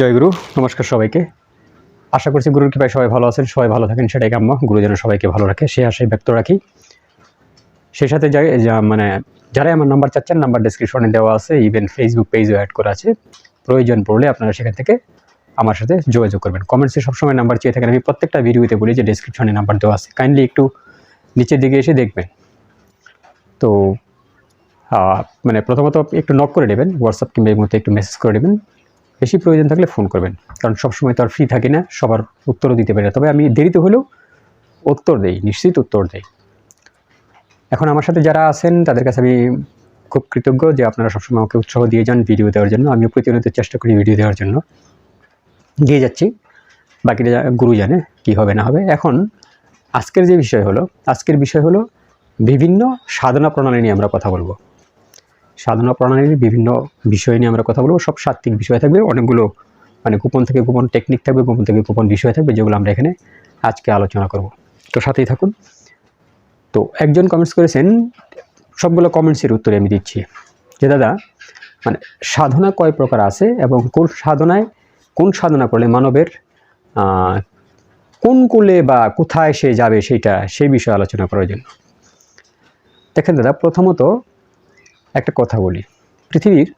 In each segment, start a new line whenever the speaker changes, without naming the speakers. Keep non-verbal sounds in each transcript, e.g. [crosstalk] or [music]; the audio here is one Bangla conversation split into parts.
জয় গুরু, নমস্কার সবাইকে। আশা করছি গুরুর কৃপায় সবাই ভালো আছেন, সবাই ভালো থাকেন, সেটাই কাম্য। গুরু যেন সবাইকে ভালো রাখে, সে আশায় ব্যক্ত রাখি। সেই সাথে মানে যারাই আমার নাম্বার চাচ্ছেন নাম্বার ডিসক্রিপশনে দেওয়া আছে ইভেন ফেসবুক পেজও অ্যাড করা আছে। প্রয়োজন পড়লে আপনারা সেখান থেকে আমার সাথে যোগাযোগ করবেন। কমেন্টসে সবসময় নাম্বার চেয়ে থাকেন। আমি প্রত্যেকটা ভিডিওতে বলি যে ডিসক্রিপশনে নাম্বার দেওয়া আছে। কাইন্ডলি একটু নিচের দিকে এসে দেখবেন। তো মানে প্রথমত একটু নক করে নেবেন হোয়াটসঅ্যাপ কিংবা এই মুহূর্তে একটু মেসেজ করে নেবেন। বেশি প্রয়োজন থাকলে ফোন করবেন। কারণ সবসময় তো আর ফ্রি থাকি না, সবার উত্তরও দিতে পারি না। তবে আমি দেরিতে হলেও উত্তর দেই, নিশ্চিত উত্তর দেই। এখন আমার সাথে যারা আছেন, তাদের কাছে আমি খুব কৃতজ্ঞ যে আপনারা সবসময় আমাকে উৎসাহ দিয়ে যান ভিডিও দেওয়ার জন্য। আমিও প্রতিনিয়ত চেষ্টা করি ভিডিও দেওয়ার জন্য। দিয়ে যাচ্ছি। বাকিটা গুরু জানে কি হবে, না হবে। এখন আজকের যে বিষয় হলো, আজকের বিষয় হলো বিভিন্ন সাধনা প্রণালী নিয়ে আমরা কথা বলব। সাধনা প্রণালীর বিভিন্ন বিষয় নিয়ে আমরা কথা বলব। সব সাত্ত্বিক বিষয় থাকবে, অনেকগুলো মানে গোপন থেকে গোপন টেকনিক থাকবে, গোপন থেকে গোপন বিষয় থাকবে যেগুলো আমরা এখানে আজকে আলোচনা করব। তো সাথেই থাকুন। তো একজন কমেন্টস করেছেন, সবগুলো কমেন্টসের উত্তরে আমি দিচ্ছি। যে দাদা মানে সাধনা কয় প্রকার আছে এবং কোন সাধনায়, কোন সাধনা করলে মানবের কোন কুলে বা কোথায় সে যাবে সেটা, সেই বিষয়ে আলোচনা করার জন্য। দেখেন দাদা, প্রথমত একটা কথা বলি। পৃথিবীর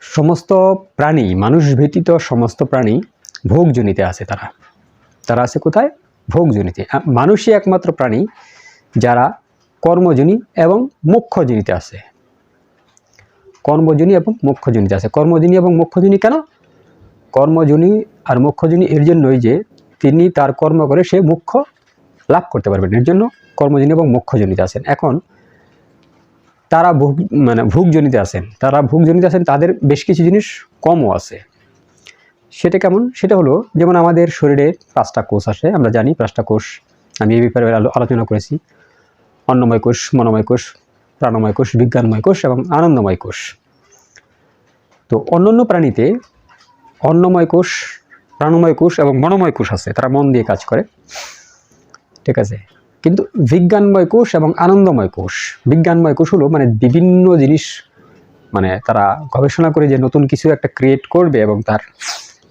সমস্ত প্রাণী মানুষ ব্যতীত সমস্ত প্রাণী ভোগজনিতে আছে তারা। তারা আছে কোথায়? ভোগজনিতে। মানুষই একমাত্র প্রাণী যারা কর্মজনী এবং মুখ্যজনিতে আছে। কর্মজনী এবং মুখ্যজনিতে আছে। কর্মজনী এবং মুখ্যজনী কেন? কর্মজনী আর মুখ্যজনী এর জন্যই যে তিনি তার কর্ম করে সে মুখ্য লাভ করতে পারবেন। এর জন্য কর্মজনী এবং মুখ্যজনিতে আছেন। এখন তারা ভোগ মানে ভোগজনিতে আছেন। তারা ভোগজনিতে আছেন, তাদের বেশ কিছু জিনিস কমও আছে। সেটা কেমন? সেটা হলো, যেমন আমাদের শরীরে পাঁচটা কোষ আসে আমরা জানি পাঁচটা কোষ। আমি এই ব্যাপারে আলো- আলোচনা করেছি। অন্নময় কোষ, মনোময় কোষ, প্রাণময় কোষ, বিজ্ঞানময় কোষ এবং আনন্দময় কোষ। তো অন্যান্য প্রাণীতে অন্নময় কোষ, প্রাণময় কোষ এবং মনোময় কোষ আছে। তারা মন দিয়ে কাজ করে। ঠিক আছে? কিন্তু বিজ্ঞানময় কোষ এবং আনন্দময় কোষ। বিজ্ঞানময় কোষ হলো মানে বিভিন্ন জিনিস মানে তারা গবেষণা করে যে নতুন কিছু একটা ক্রিয়েট করবে এবং তার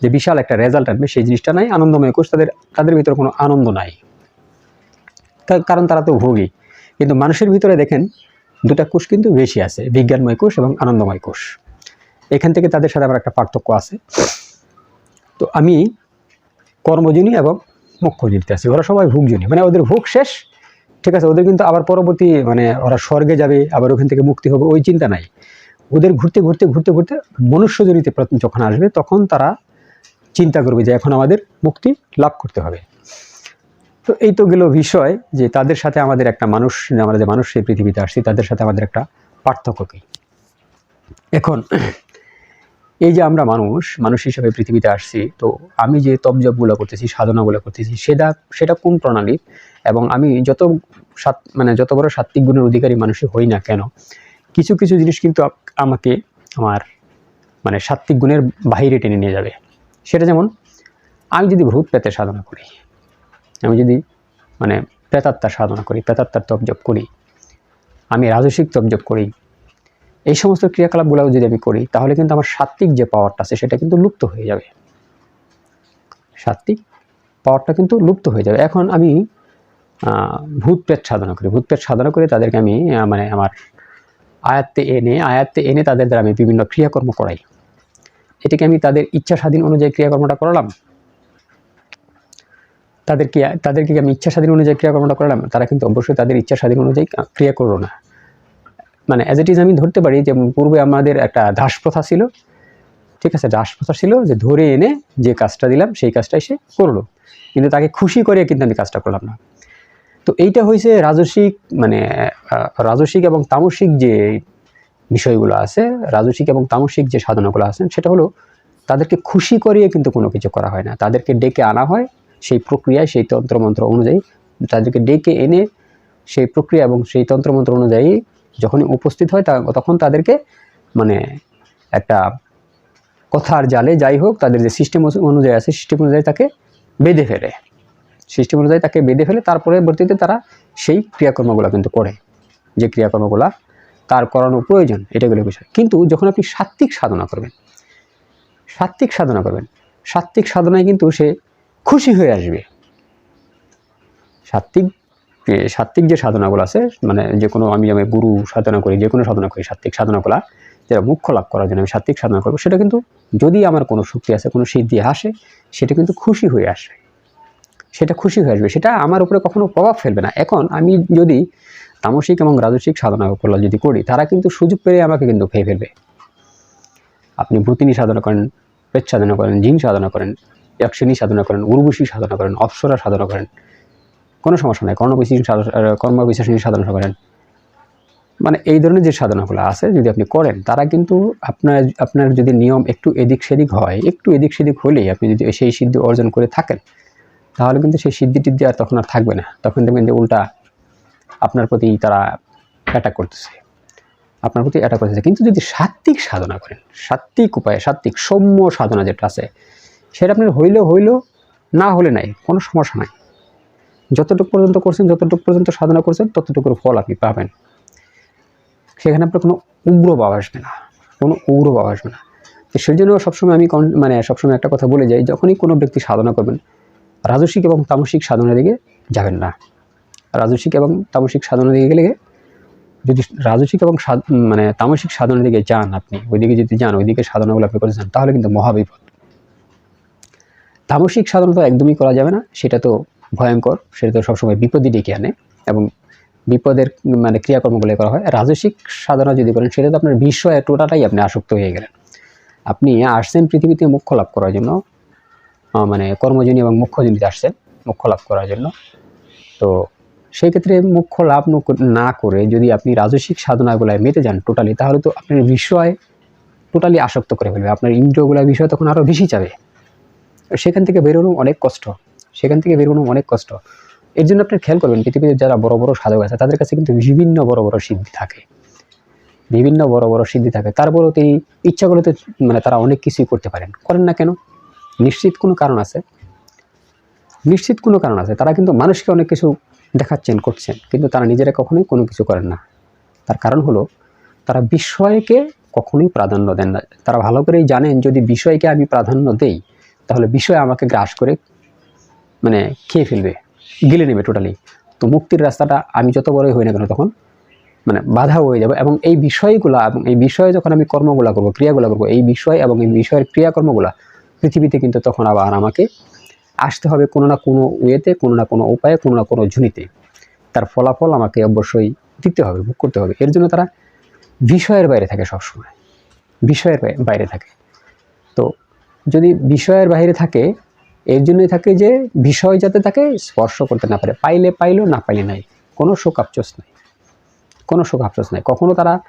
যে বিশাল একটা রেজাল্ট আনবে, সেই জিনিসটা নাই। আনন্দময় কোষ তাদের তাদের ভিতরে কোনো আনন্দ নাই। কারণ তারা তো ভোগী। কিন্তু মানুষের ভিতরে দেখেন, দুটা কোষ কিন্তু বেশি আছে, বিজ্ঞানময় কোষ এবং আনন্দময় কোষ। এখান থেকে তাদের সাথে আবার একটা পার্থক্য আছে। তো আমি কর্মজনী এবং মুখ্যজনীতে আছি ওরা সবাই ভোগজনী মানে ওদের ভোগ শেষ, ঠিক আছে, ওদের কিন্তু আবার পরবর্তী মানে ওরা স্বর্গে যাবে, আবার ওখান থেকে মুক্তি হবে, ওই চিন্তা নাই। ওদের ঘুরতে ঘুরতে ঘুরতে ঘুরতে মনুষ্যজনিতে যখন আসবে, তখন তারা চিন্তা করবে যে এখন আমাদের মুক্তি লাভ করতে হবে। তো এই তো গেল বিষয় যে তাদের সাথে আমাদের একটা মানুষ আমরা যে মানুষ এই পৃথিবীতে আসছি, তাদের সাথে আমাদের একটা পার্থক্য কী? এখন এই যে আমরা মানুষ মানুষ হিসেবে পৃথিবীতে আসছি, তো আমি যে তপজপগুলো করতেছি, সাধনাগুলো করতেছি, সেটা সেটা কোন প্রণালী? এবং আমি যত সাত মানে যত বড় সাত্ত্বিক গুণের অধিকারী মানুষই হই না কেন, কিছু কিছু জিনিস কিন্তু আমাকে আমার মানে সাত্ত্বিক গুণের বাহিরে টেনে নিয়ে যাবে। সেটা যেমন, আমি যদি ভূত পেতে সাধনা করি, আমি যদি মানে প্রেতাত্মার সাধনা করি, প্রেতাত্মার তপজপ করি, আমি রাজসিক তপজপ করি এই সমস্ত ক্রিয়াকলাপগুলো যদি আমি করি, তাহলে কিন্তু আমার সাত্ত্বিক যে পাওয়ারটা আছে, সেটা কিন্তু লুপ্ত হয়ে যাবে। সাত্ত্বিক পাওয়ারটা কিন্তু লুপ্ত হয়ে যাবে। এখন আমি ভূত প্রেত সাধনা করি। ভূত প্রেত সাধনা করে তাদেরকে আমি মানে আমার আয়াত্তে এনে আয়াত্তে এনে তাদের দ্বারা আমি বিভিন্ন ক্রিয়াকর্ম করাই। এটাকে আমি তাদের ইচ্ছা স্বাধীন অনুযায়ী ক্রিয়াকর্মটা করালাম। তাদেরকে তাদেরকে আমি ইচ্ছা স্বাধীন অনুযায়ী ক্রিয়াকর্মটা করালাম? তারা কিন্তু অবশ্যই তাদের ইচ্ছা স্বাধীন অনুযায়ী ক্রিয়া করল না। মানে অ্যাজ ইট ইজ আমি ধরতে পারি যে পূর্বে আমাদের একটা দাস প্রথা ছিল, ঠিক আছে, দাস প্রথা ছিল যে ধরে এনে যে কাজটা দিলাম, সেই কাজটাই সে করল। কিন্তু তাকে খুশি করে কিন্তু আমি কাজটা করলাম না। তো এইটা হয়েছে রাজসিক মানে রাজসিক এবং তামসিক যে বিষয়গুলো আছে, রাজসিক এবং তামসিক যে সাধনাগুলো আছেন সেটা হলো তাদেরকে খুশি করিয়ে কিন্তু কোনো কিছু করা হয় না। তাদেরকে ডেকে আনা হয় সেই প্রক্রিয়ায়, সেই তন্ত্রমন্ত্র অনুযায়ী। তাদেরকে ডেকে এনে সেই প্রক্রিয়া এবং সেই তন্ত্রমন্ত্র অনুযায়ী যখনই উপস্থিত হয় তখন তাদেরকে মানে একটা কথার জালে যাই হোক, তাদের যে সিস্টেম অনুযায়ী আছে, সিস্টেম অনুযায়ী তাকে বেঁধে ফেলে। সিস্টেম অনুযায়ী তাকে বেঁধে ফেলে তারপরে বর্তীতে তারা সেই ক্রিয়াকর্মগুলো কিন্তু করে। যে ক্রিয়াকর্মগুলা তার করানো প্রয়োজন, এটা গেলে বিষয়। কিন্তু যখন আপনি সাত্ত্বিক সাধনা করবেন সাত্বিক সাধনা করবেন সাত্বিক সাধনায় কিন্তু সে খুশি হয়ে আসবে। সাত্বিক এ, সাত্বিক যে সাধনাগুলো আছে মানে যে কোনো আমি আমি গুরু সাধনা করি যে কোনো সাধনা করি সাত্বিক সাধনাগুলা যেটা মুখ্য লাভ করার জন্য আমি সাত্বিক সাধনা করব সেটা কিন্তু যদি আমার কোনো শক্তি আছে কোনো সিদ্ধি আসে সেটা কিন্তু খুশি হয়ে আসবে। সেটা খুশি হয়ে আসবে সেটা আমার উপরে কখনো প্রভাব ফেলবে না। এখন আমি যদি তামসিক এবং রাজসিক সাধনাগুলো যদি করি তারা কিন্তু সুযোগ পেয়ে আমাকে কিন্তু খেয়ে ফেলবে। আপনি ভূতিনী সাধনা করেন পেট সাধনা করেন জিন সাধনা করেন একশ্রেণী সাধনা করেন উর্বশী সাধনা করেন অপসরা সাধনা করেন কোনো সমস্যা নাই। কর্মবিশ্বাসী কর্মবিশ্বাসী সাধনা করেন। মানে এই ধরনের যে সাধনাগুলো আছে যদি আপনি করেন, তারা কিন্তু আপনার আপনার যদি নিয়ম একটু এদিক সেদিক হয়, একটু এদিক সেদিক হলেই আপনি যদি সেই সিদ্ধি অর্জন করে থাকেন, তাহলে কিন্তু সেই সিদ্ধি টিদ্ধি আর তখন আর থাকবে না। তখন দেখবেন যে উল্টা আপনার প্রতি তারা অ্যাটাক করতেছে। আপনার প্রতি অ্যাটাক করতেছে। কিন্তু যদি সাত্বিক সাধনা করেন সাত্বিক উপায়ে সাত্বিক সৌম্য সাধনা যেটা আছে, সেটা আপনার হইলেও হইল, না হলে নাই, কোনো সমস্যা নাই। যতটুকু পর্যন্ত করছেন, যতটুকু পর্যন্ত সাধনা করছেন, ততটুকুর ফল আপনি পাবেন। সেখানে আপনার কোনো উগ্র ভাব আসবে না, কোনো উগ্র আসবে না। তো সেই জন্য সবসময় আমি মানে সবসময় একটা কথা বলে যাই, যখনই কোনো ব্যক্তি সাধনা করবেন, রাজসিক এবং তামসিক সাধনার দিকে যাবেন না। রাজসিক এবং তামসিক সাধনার দিকে গেলে যদি রাজসিক এবং মানে তামসিক সাধনার দিকে যান আপনি, ওইদিকে যদি যান, ওইদিকে সাধনাগুলো আপনি করে যান তাহলে কিন্তু মহাবিপদ। তামসিক সাধনা তো একদমই করা যাবে না, সেটা তো ভয়ঙ্কর, সেটা তো সবসময় বিপদই ডেকে আনে এবং বিপদের মানে ক্রিয়াকর্মগুলো করা হয়। রাজসিক সাধনা যদি করেন, সেটা তো আপনার বিষয়ে টোটাটাই আপনি আসক্ত হয়ে গেলেন। আপনি আসছেন পৃথিবীতে মুখ্য লাভ করার জন্য মানে কর্মজনী এবং মুখ্যজনীতে আসছেন মুখ্য লাভ করার জন্য। তো সেই ক্ষেত্রে মুখ্য লাভ না করে যদি আপনি রাজসিক সাধনাগুলায় মেতে যান টোটালি, তাহলে তো আপনার বিষয় টোটালি আসক্ত করে ফেলবে। আপনার ইন্দ্রিয়গুলোর বিষয় তখন আরও বেশি যাবে সেখান থেকে বেরোনো অনেক কষ্ট। সেখান থেকে বেরোনো অনেক কষ্ট। এর জন্য আপনি খেয়াল করবেন, পৃথিবীতে যারা বড় বড় সাধক আছে, তাদের কাছে কিন্তু বিভিন্ন বড় বড় সিদ্ধি থাকে। বিভিন্ন বড় বড় সিদ্ধি থাকে। তারপরেও তিনি ইচ্ছা করলে মানে তারা অনেক কিছুই করতে পারেন। করেন না কেন? নিশ্চিত কোনো কারণ আছে। নিশ্চিত কোনো কারণ আছে। তারা কিন্তু মানুষকে অনেক কিছু দেখাচ্ছেন, করছেন। কিন্তু তারা নিজেরা কখনোই কোনো কিছু করেন না। তার কারণ হলো, তারা বিষয়কে কখনোই প্রাধান্য দেন না। তারা ভালো করেই জানেন, যদি বিষয়কে আমি প্রাধান্য দেই, তাহলে বিষয় আমাকে গ্রাস করে মানে খেয়ে ফেলবে, গিলে নেবে টোটালি তো মুক্তির রাস্তাটা আমি যত বড়ই হই না কেন তখন মানে বাধা হয়ে যাবে এবং এই বিষয়গুলা এবং এই বিষয়ে যখন আমি কর্মগুলা করব, ক্রিয়াগুলা করব, এই বিষয় এবং এই বিষয়ের ক্রিয়াকর্মগুলা পৃথিবীতে কিন্তু তখন আবার আমাকে আসতে হবে কোনো না কোনো ওয়েতে, কোনো না কোনো উপায়ে, কোনো না কোনো ঝুনিতে তার ফলাফল আমাকে অবশ্যই দিতে হবে, ভোগ করতে হবে। এর জন্য তারা বিষয়ের বাইরে থাকে সবসময়। বিষয়ের বাইরে থাকে। তো যদি বিষয়ের বাইরে থাকে এর জন্যই থাকে যে বিষয় যাতে তাকে স্পর্শ করতে না পারে। পাইলে পাইলো, না পাইলে নাই। কোনো শোক আফসোস নাই। কোনো শোক আফসোস নাই। কখনো তারা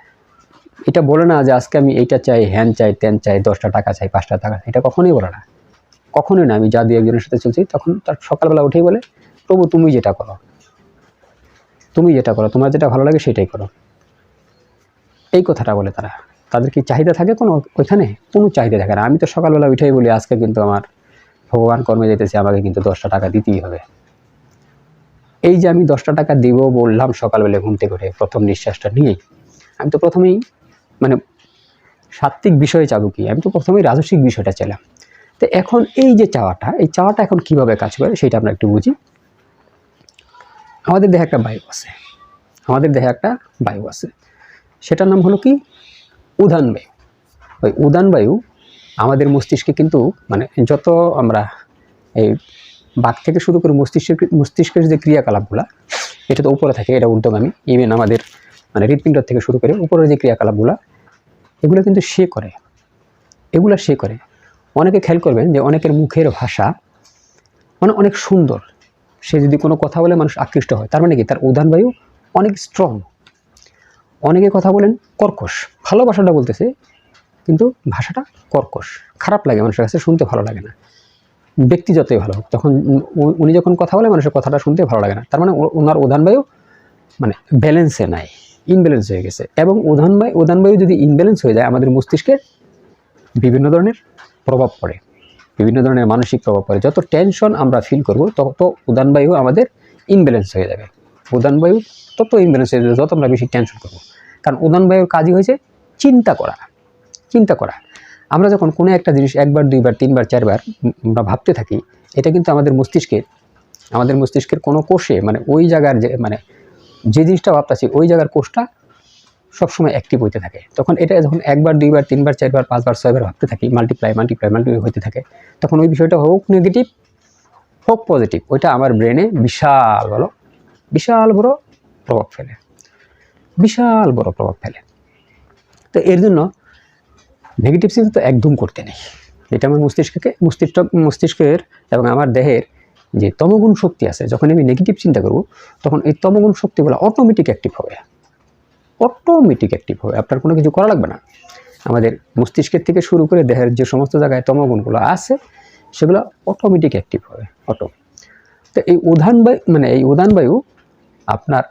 এটা বলে না যে আজকে আমি এইটা চাই, হ্যান চাই, ত্যান চাই, দশটা টাকা চাই, পাঁচটা টাকা এটা কখনোই বলে না। কখনোই না। আমি যা দিয়ে একজনের সাথে চলছি, তখন তার সকালবেলা উঠেই বলে, প্রভু, তুমি যেটা করো। তুমি যেটা করো। তোমার যেটা ভালো লাগে সেটাই করো। এই কথাটা বলে তারা। তাদের কি চাহিদা থাকে কোনো? ওইখানে কোনো চাহিদা থাকে না। আমি তো সকালবেলা উঠেই বলি, আজকে কিন্তু আমার ভগবান কর্মে যেতেছে, আমাকে কিন্তু দশটা টাকা দিতেই হবে। এই যে আমি দশটা টাকা দিব বললাম সকালবেলা ঘুম থেকে উঠে, প্রথম নিঃশ্বাসটা নিয়েই। আমি তো প্রথমেই মানে সাত্ত্বিক বিষয়ে চাবো কি? আমি তো প্রথমেই রাজস্বিক বিষয়টা চাইলাম। তো এখন এই যে চাওয়াটা, এই চাওয়াটা এখন কীভাবে কাজ করে সেটা আমরা একটু বুঝি। আমাদের দেহে একটা বায়ু আছে। আমাদের দেহে একটা বায়ু আছে। সেটার নাম হলো কি? উদান বায়ু। ওই উদান বায়ু আমাদের মস্তিষ্কে কিন্তু মানে যত আমরা এই বাঘ থেকে শুরু করে মস্তিষ্কের মস্তিষ্কের যে ক্রিয়াকলাপগুলো, এটা তো উপরে থাকে, এটা ঊর্ধ্বগামী ইভেন আমাদের মানে হৃৎপিণ্ড থেকে শুরু করে উপরের যে ক্রিয়াকলাপগুলো, এগুলো কিন্তু সে করে। এগুলো সে করে। অনেকে খেয়াল করবেন যে অনেকের মুখের ভাষা মানে অনেক সুন্দর। সে যদি কোনো কথা বলে মানুষ আকৃষ্ট হয়, তার মানে কি? তার উদান বায়ু অনেক স্ট্রং অনেকে কথা বলেন কর্কশ। ভালোবাসাটা বলতেছে কিন্তু ভাষাটা কর্কশ, খারাপ লাগে মানুষের কাছে, শুনতে ভালো লাগে না। ব্যক্তি যতই ভালো হোক, তখন উনি যখন কথা বলে, মানুষের কথাটা শুনতে ভালো লাগে না। তার মানে ওনার উদান বায়ু মানে ব্যালেন্সে নাই ইনব্যালেন্স হয়ে গেছে। এবং উদান বায়ু উদান বায়ু যদি ইনব্যালেন্স হয়ে যায়, আমাদের মস্তিষ্কে বিভিন্ন ধরনের প্রভাব পড়ে। বিভিন্ন ধরনের মানসিক প্রভাব পড়ে। যত টেনশন আমরা ফিল করব, তত উদান বায়ু আমাদের ইনব্যালেন্স হয়ে যাবে। উদান বায়ু তত ইনব্যালেন্স হয়ে যাবে, যত আমরা বেশি টেনশন করব। কারণ উদান বায়ুর কাজই হয়েছে চিন্তা করা। চিন্তা করা। আমরা যখন কোনো একটা জিনিস একবার, দুইবার, তিনবার, চারবার আমরা ভাবতে থাকি, এটা কিন্তু আমাদের মস্তিষ্কের আমাদের মস্তিষ্কের কোনো কোষে মানে ওই জায়গার যে মানে যে জিনিসটা ভাবতেছি ওই জায়গার কোষটা সবসময় অ্যাক্টিভ হইতে থাকে। তখন এটা যখন একবার, দুইবার, তিনবার, চারবার, পাঁচবার, ছয়বার ভাবতে থাকি মাল্টিপ্লাই মাল্টিপ্লাই মাল্টিপ্লাই হতে থাকে, তখন ওই বিষয়টা হোক নেগেটিভ হোক পজিটিভ ওইটা আমার ব্রেনে বিশাল বড় বিশাল বড় প্রভাব ফেলে। বিশাল বড় প্রভাব ফেলে। তো এর জন্য নেগেটিভ চিন্তা তো একদম করতে নেই। এটা আমার মস্তিষ্ককে, মস্তিষ্ক, মস্তিষ্কের এবং আমার দেহের যে তমগুণ শক্তি আছে, যখন আমি নেগেটিভ চিন্তা করব, তখন এই তমগুণ শক্তিগুলো অটোমেটিক অ্যাক্টিভ হবে। অটোমেটিক অ্যাক্টিভ হবে। আপনার কোনো কিছু করা লাগবে না। আমাদের মস্তিষ্কের থেকে শুরু করে দেহের যে সমস্ত জায়গায় তমগুণগুলো আছে, সেগুলো অটোমেটিক অ্যাক্টিভ হবে। অটো তো এই উদান বায়ু মানে এই উদান বায়ু আপনার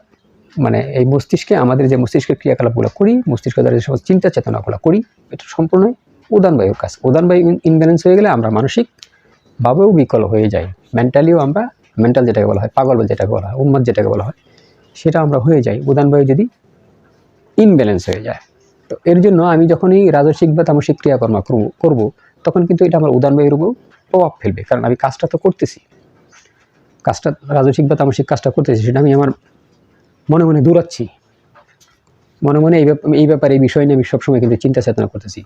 মানে এই মস্তিষ্কে আমাদের যে মস্তিষ্কের ক্রিয়াকলাপগুলো করি, মস্তিষ্ক দ্বারা যে সমস্ত চিন্তা চেতনাগুলো করি, এটা সম্পূর্ণই উদানবায়ুর কাজ। উদানবায়ু ইনব্যালেন্স হয়ে গেলে আমরা মানসিকভাবেও বিকল হয়ে যাই। মেন্টালিও আমরা মেন্টাল যেটাকে বলা হয়, পাগল যেটাকে বলা হয়, উন্মাদ যেটাকে বলা হয়, সেটা আমরা হয়ে যাই। উদানবায়ু যদি ইনব্যালেন্স হয়ে যায়। তো এর জন্য আমি যখনই রাজস্বিক বা তামসিক ক্রিয়াকর্ম করব তখন কিন্তু এটা আমার উদান বায়ুর উপর প্রভাব ফেলবে। কারণ আমি কাজটা তো করতেছি। কাজটা রাজস্বিক বা তামসিক কাজটা করতেছি, সেটা আমি আমার মনে মনে দূরাচ্ছি মনে মনে এই এই ব্যাপারে এই বিষয় নিয়ে আমি সবসময় কিন্তু চিন্তা চেতনা করতেছি।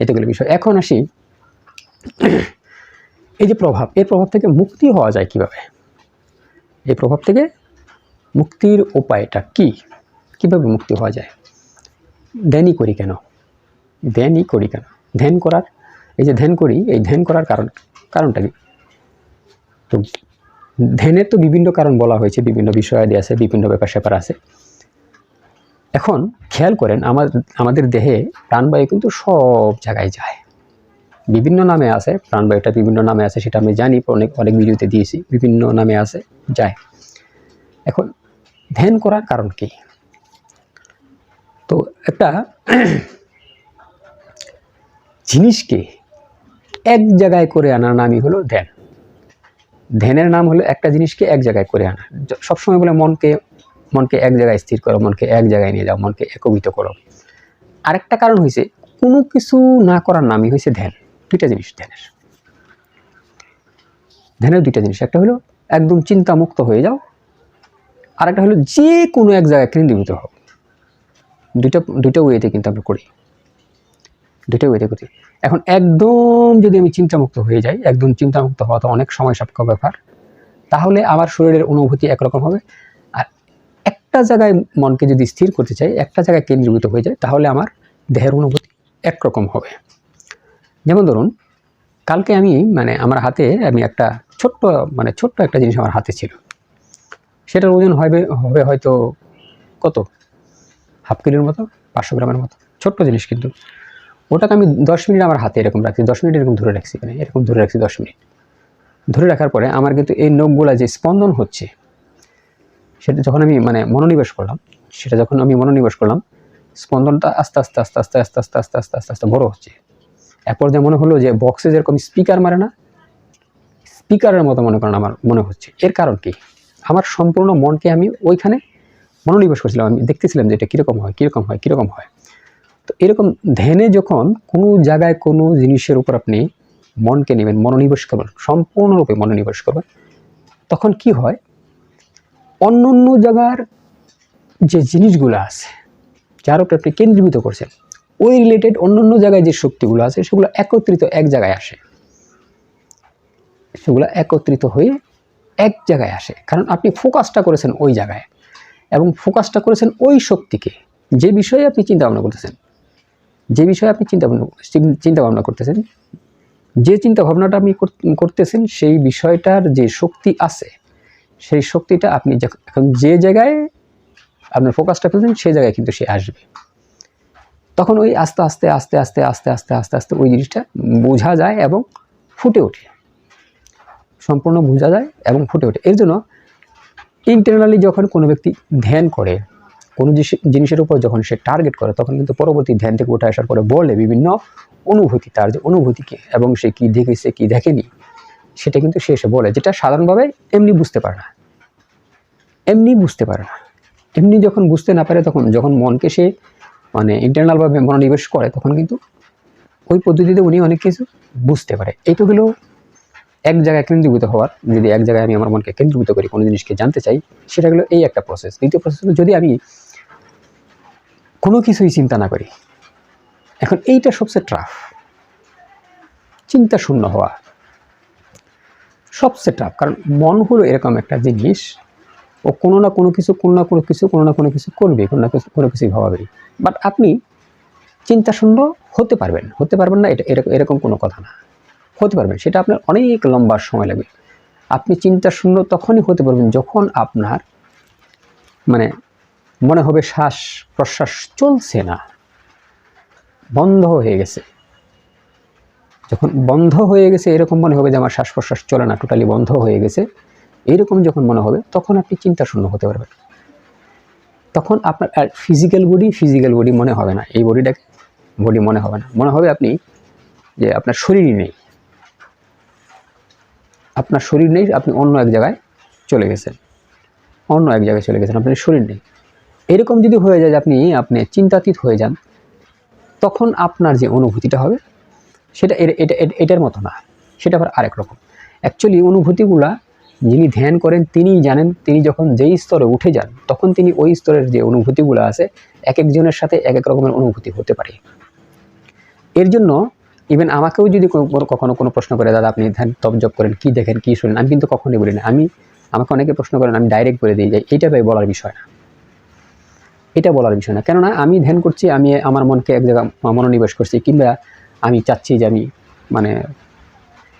এতগুলো বিষয়। এখন আসি [clears throat] এই যে প্রভাব, এই প্রভাব থেকে মুক্তি হওয়া যায় কীভাবে? এই প্রভাব থেকে মুক্তির উপায়টা কি? কীভাবে মুক্তি হওয়া যায়? ধ্যানই করি কেন? ধ্যানই করি কেন? ধ্যান করার, এই যে ধ্যান করি, এই ধ্যান করার কারণ, কারণটা কি? তো ধ্যানের তো বিভিন্ন কারণ বলা হয়েছে, বিভিন্ন বিষয়াদি আছে, বিভিন্ন ব্যাপার স্যাপার আছে। এখন খেয়াল করেন, আমার, আমাদের দেহে প্রাণবায়ু কিন্তু সব জায়গায় যায়। বিভিন্ন নামে আছে, প্রাণবায়ুটা বিভিন্ন নামে আছে, সেটা আমি জানি, অনেক অনেক ভিডিওতে দিয়েছি, বিভিন্ন নামে আছে, যায়। এখন ধ্যান করার কারণ কি? তো একটা জিনিসকে এক জায়গায় করে আনার নামই হলো ধ্যান। ধ্যানের নাম হলো একটা জিনিসকে এক জায়গায় করে আনা। সবসময় বলে মনকে মনকে এক জায়গায় স্থির করো, মনকে এক জায়গায় নিয়ে যাও, মনকে একবিত করো। আরেকটা কারণ হয়েছে কোনো কিছু না করার নামই হয়েছে ধ্যান। দুইটা জিনিস ধ্যানের। ধ্যানের দুইটা জিনিস, একটা হলো একদম চিন্তামুক্ত হয়ে যাও, আরেকটা হলো যে কোনো এক জায়গায় কেন্দ্রীভূত হও। দুইটা দুইটা ওয়েতে কিন্তু আমরা করি। দুইটা ওয়েতে করি এখন একদম যদি আমি চিন্তামুক্ত হয়ে যাই, একদম চিন্তামুক্ত হওয়া তো অনেক সময় সাপেক্ষ ব্যাপার, তাহলে আমার শরীরের অনুভূতি একরকম হবে। আর একটা জায়গায় মনকে যদি স্থির করতে চাই, একটা জায়গায় কেন্দ্রীভূত হয়ে যায় তাহলে আমার দেহের অনুভূতি একরকম হবে। যেমন ধরুন, কালকে আমি মানে আমার হাতে আমি একটা ছোট্ট মানে ছোট্ট একটা জিনিস আমার হাতে ছিল। সেটার ওজন হবে হবে হয়তো কত? হাফ কিলোর মতো, পাঁচশো গ্রামের মতো। ছোট্ট জিনিস কিন্তু। ওটাকে আমি দশ মিনিট আমার হাতে এরকম রাখছি, দশ মিনিট এরকম ধরে রাখছি মানে এরকম ধরে রাখছি দশ মিনিট। ধরে রাখার পরে আমার কিন্তু এই নখগুলা যে স্পন্দন হচ্ছে, সেটা যখন আমি মানে মনোনিবেশ করলাম, সেটা যখন আমি মনোনিবেশ করলাম, স্পন্দনটা আস্তে আস্তে আস্তে আস্তে আস্তে আস্তে আস্তে আস্তে আস্তে আস্তে বড় হচ্ছে। এক পর্যায়ে মনে হলো যে বক্সে যেরকম স্পিকার মারে না, স্পিকারের মতো মনে করেন আমার মনে হচ্ছে। এর কারণ কি? আমার সম্পূর্ণ মনকে আমি ওইখানে মনোনিবেশ করছিলাম, আমি দেখতেছিলাম যে এটা কীরকম হয় কীরকম হয় কীরকম হয়। তো এরকম ধ্যানে যখন কোনো জায়গায় কোনো জিনিসের উপর আপনি মনকে নেবেন, মনোনিবেশ করবেন, সম্পূর্ণরূপে মনোনিবেশ করবেন, তখন কি হয়? অন্য অন্য জায়গার যে জিনিসগুলো আছে, যার উপরে আপনি কেন্দ্রীভূত করছেন, ওই রিলেটেড অন্য অন্য জায়গায় যে শক্তিগুলো আছে, সেগুলো একত্রিত এক জায়গায় আসে। সেগুলো একত্রিত হয়ে এক জায়গায় আসে। কারণ আপনি ফোকাসটা করেছেন ওই জায়গায় এবং ফোকাসটা করেছেন ওই শক্তিকে। যে বিষয়ে আপনি চিন্তা ভাবনা করতেছেন যে বিষয়ে আপনি চিন্তা চিন্তা ভাবনা করতেছেন, যে চিন্তা ভাবনাটা আপনি কর- করতেছেন, সেই বিষয়টার যে শক্তি আছে, সেই শক্তিটা আপনি এখন যে জায়গায় আপনার ফোকাসটা ফেলছেন সেই জায়গায় কিন্তু সে আসবে। তখন ওই আস্তে আস্তে আস্তে আস্তে আস্তে আস্তে আস্তে আস্তে ওই জিনিসটা বোঝা যায় এবং ফুটে ওঠে। সম্পূর্ণ বোঝা যায় এবং ফুটে ওঠে। এর জন্য ইন্টারনালি যখন কোনো ব্যক্তি ধ্যান করে কোনো জিনিসের উপর যখন সে টার্গেট করে, তখন কিন্তু পরবর্তী ধ্যান থেকে উঠে আসার পরে বলে বিভিন্ন অনুভূতি, তার যে অনুভূতিকে এবং সে কি দেখেছে কি দেখেনি, সেটা কিন্তু সে এসে বলে, যেটা সাধারণভাবে এমনি বুঝতে পারে না। এমনি বুঝতে পারে না। এমনি যখন বুঝতে না পারে, তখন যখন মনকে সে মানে ইন্টারনালভাবে মনোনিবেশ করে, তখন কিন্তু ওই পদ্ধতিতে উনি অনেক কিছু বুঝতে পারে। তো হলো এক জায়গায় কেন্দ্রীভূত হওয়ার, যদি এক জায়গায় আমি আমার মনকে কেন্দ্রীভূত করি, কোনো জিনিসকে জানতে চাই, সেটা হলো এই একটা প্রসেস দ্বিতীয় প্রসেস যদি আমি কোনো কিছুই চিন্তা না করি। এখন এইটা সবচেয়ে ট্রাফ চিন্তা শূন্য হওয়া সবচেয়ে টাফ কারণ মন হলো এরকম একটা জিনিস, ও কোনো না কোনো কিছু, কোনো না কোনো কিছু, কোনো না কোনো কিছু করবে, কোনো না কিছু, কোনো কিছুই ভাবাবে বাট আপনি চিন্তা শূন্য হতে পারবেন হতে পারবেন না, এটা এরকম এরকম কোনো কথা না। হতে পারবেন, সেটা আপনার অনেক লম্বা সময় লাগবে। আপনি চিন্তা শূন্য তখনই হতে পারবেন যখন আপনার মানে মনে হবে শ্বাস প্রশ্বাস চলছে না। বন্ধ হয়ে গেছে। যখন বন্ধ হয়ে গেছে, এরকম মনে হবে যে আমার শ্বাস প্রশ্বাস চলে না টোটালি বন্ধ হয়ে গেছে। এরকম যখন মনে হবে, তখন আপনি চিন্তা শূন্য হতে পারবেন। তখন আপনার আর ফিজিক্যাল বডি ফিজিক্যাল বডি মনে হবে না। এই বডিটাকে বডি মনে হবে না। মনে হবে আপনি যে আপনার শরীরই নেই। আপনার শরীর নেই, আপনি অন্য এক জায়গায় চলে গেছেন। অন্য এক জায়গায় চলে গেছেন, আপনার শরীর নেই। এরকম যদি হয়ে যায় আপনি আপনি চিন্তাতীত হয়ে যান, তখন আপনার যে অনুভূতিটা হবে, সেটা এটা, এটা- এটার মতো না। সেটা আবার আরেক রকম। অ্যাকচুয়ালি অনুভূতিগুলা যিনি ধ্যান করেন, তিনিই জানেন, তিনি যখন যেই স্তরে উঠে যান, তখন তিনি ওই স্তরের যে অনুভূতিগুলো আছে, এক একজনের সাথে এক এক রকমের অনুভূতি হতে পারে। এর জন্য ইভেন আমাকেও যদি কখনো কোনো প্রশ্ন করে, দাদা, আপনি ধ্যান জপ করেন, কী দেখেন, কী শুনেন? আমি কিন্তু কখনোই বলি না। আমি, আমাকে অনেকে প্রশ্ন করেন, আমি ডাইরেক্ট বলে দিই যাই এইটা ভাই বলার বিষয় না। এটা বলার বিষয় না। কেননা আমি ধ্যান করছি, আমি আমার মনকে এক জায়গায় মনোনিবেশ করছি, কিংবা আমি চাচ্ছি যে আমি মানে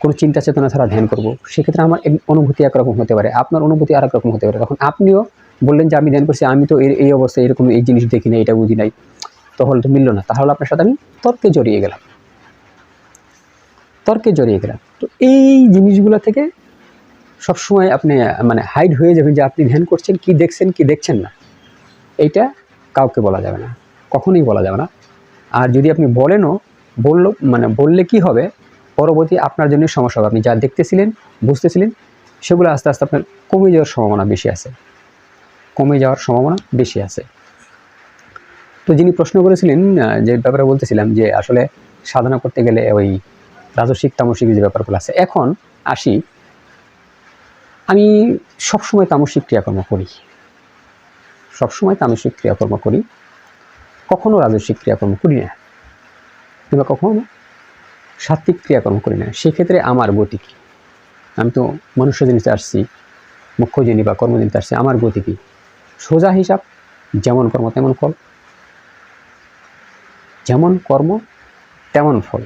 কোনো চিন্তা চেতনা ছাড়া ধ্যান করব। সেক্ষেত্রে আমার অনুভূতি একরকম হতে পারে, আপনার অনুভূতি আরেক রকম হতে পারে। তখন আপনিও বললেন যে, আমি ধ্যান করছি, আমি তো এর- এই অবস্থায় এরকম এই জিনিস দেখি না এটা বুঝি নাই। তখন তো মিলল না। তাহলে আপনার সাথে আমি তর্কে জড়িয়ে গেলাম। তর্কে জড়িয়ে গেলাম। তো এই জিনিসগুলো থেকে সবসময় আপনি মানে হাইড হয়ে যাবেন যে, আপনি ধ্যান করছেন, কি দেখছেন কি দেখছেন না। এইটা কাউকে বলা যাবে না, কখনোই বলা যাবে না। আর যদি আপনি বলেনও, বলল মানে বললে কি হবে? পরবর্তী আপনার জন্য সমস্যা হবে। আপনি যা দেখতেছিলেন, বুঝতেছিলেন, সেগুলো আস্তে আস্তে আপনার কমে যাওয়ার সম্ভাবনা বেশি আছে। কমে যাওয়ার সম্ভাবনা বেশি আছে। তো যিনি প্রশ্ন করেছিলেন যে ব্যাপারে বলতেছিলাম যে আসলে সাধনা করতে গেলে ওই রাজস্বিক তামসিক যে ব্যাপারগুলো আছে। এখন আসি, আমি সবসময় তামসিক ক্রিয়াকর্ম করি। সবসময় তামসিক ক্রিয়াকর্ম করি। কখনো রাজস্বিক ক্রিয়াকর্ম করি না। কিংবা কখনো সাত্বিক ক্রিয়াকর্ম করি না। সেক্ষেত্রে আমার গতি কী? আমি তো মনুষ্য জিনিসে আসছি, মুখ্য জিনি বা কর্মজনিতে আসছি, আমার গতি কী? সোজা হিসাব, যেমন কর্ম তেমন ফল। যেমন কর্ম তেমন ফল।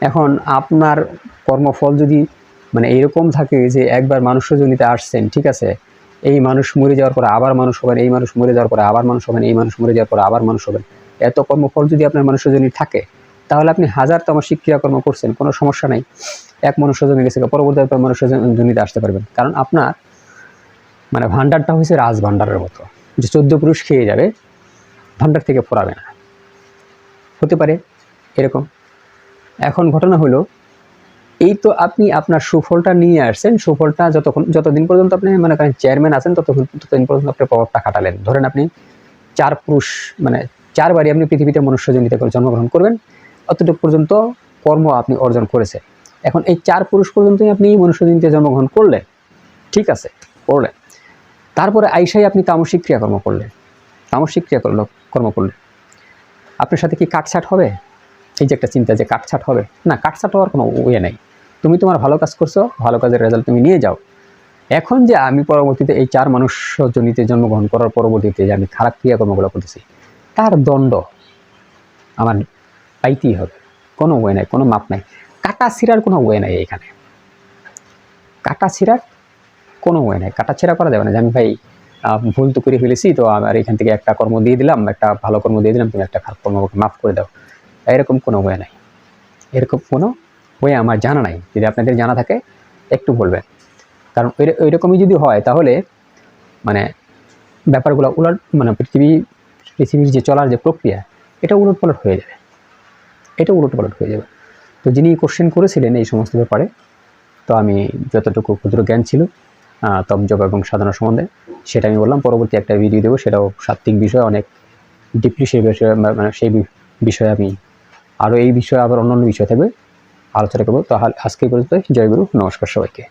এখন আপনার কর্মফল যদি মানে এরকম থাকে যে একবার মানুষ্যজনিতে আসছেন, ঠিক আছে এই মানুষ মরে যাওয়ার পরে আবার মানুষ হবেন, এই মানুষ মরে যাওয়ার পরে আবার মানুষ হবেন, এই মানুষ মরে যাওয়ার পরে আবার মানুষ হবেন। এত কর্মফল যদি আপনার মানুষ্যজনী থাকে, তাহলে আপনি হাজার তামাসিক ক্রিয়াকর্ম করছেন, কোনো সমস্যা নাই। এক মনুষ্যজনী গেছে পরবর্তী আপনার মনুষ্যজনীতে আসতে পারবেন। কারণ আপনার মানে ভান্ডারটা হয়েছে রাজ ভান্ডারের মতো। যে চোদ্দ পুরুষ খেয়ে যাবে ভান্ডার থেকে পড়াবে না। হতে পারে, এরকম। এখন ঘটনা হলো এই তো আপনি আপনার সুফলটা নিয়ে আসছেন। সুফলটা যতক্ষণ যতদিন পর্যন্ত আপনি মনে করেন চেয়ারম্যান আছেন, ততক্ষণ ততদিন পর্যন্ত আপনি প্রভাবটা খাটালেন। ধরেন আপনি চার পুরুষ মানে চারবারই আপনি পৃথিবীতে মনুষ্যজনিতে করে জন্মগ্রহণ করবেন। অতটুকু পর্যন্ত কর্ম আপনি অর্জন করেছেন। এখন এই চার পুরুষ পর্যন্তই আপনি মনুষ্যজনিতে জন্মগ্রহণ করলেন। ঠিক আছে, করলেন। তারপরে আইসাই আপনি তামসিক ক্রিয়াকর্ম করলেন। তামসিক ক্রিয়াকর্ম কর্ম করলেন। আপনার সাথে কি কাটছাট হবে? এই যে একটা চিন্তা যে কাটছাট হবে। না, কাটছাট হওয়ার কোনো ওয়ে নাই। তুমি তোমার ভালো কাজ করছ, ভালো কাজের রেজাল্ট তুমি নিয়ে যাও। এখন যে আমি পরবর্তীতে এই চার মানুষজনিতে জন্মগ্রহণ করার পরবর্তীতে যে আমি খারাপ ক্রিয়াকর্মগুলো করতেছি, তার দণ্ড আমার পাইতেই হবে। কোনো ওয়ে নাই, কোনো মাপ নাই। কাটা ছিঁড়ার কোনো ওয়ে নাই এখানে। কাটা ছিঁড়ার কোনো ওয়ে নাই। কাটা ছেঁড়া করা যাবে না যে আমি ভাই ভুল তো করে ফেলেছি, তো আমার এখান থেকে একটা কর্ম দিয়ে দিলাম, একটা ভালো কর্ম দিয়ে দিলাম, তুমি একটা খারাপ কর্ম মাফ করে দাও। এরকম কোনো ওয়ে নাই। এরকম কোনো ওয়ে আমার জানা নাই। যদি আপনাদের জানা থাকে, একটু বলবেন। কারণ ওই ওইরকমই যদি হয়, তাহলে মানে ব্যাপারগুলো উলট মানে পৃথিবী, পৃথিবীর যে চলার যে প্রক্রিয়া, এটা উলট পালট হয়ে যাবে। এটা উলট পালট হয়ে যাবে। তো যিনি কোশ্চেন করেছিলেন এই সমস্ত ব্যাপারে, তো আমি যতটুকু ক্ষুদ্র জ্ঞান ছিল জপ এবং সাধনা সম্বন্ধে, সেটা আমি বললাম। পরবর্তী একটা ভিডিও দেবো, সেটাও সাত্ত্বিক বিষয়, অনেক ডিপলি সেই বিষয়ে মানে সেই বিষয়ে আমি আরও এই বিষয়ে আবার অন্য অন্য বিষয় থাকবে। আলোচনা করব। তাহলে আজকে পর্যন্ত জয়গুরু নমস্কার সবাইকে।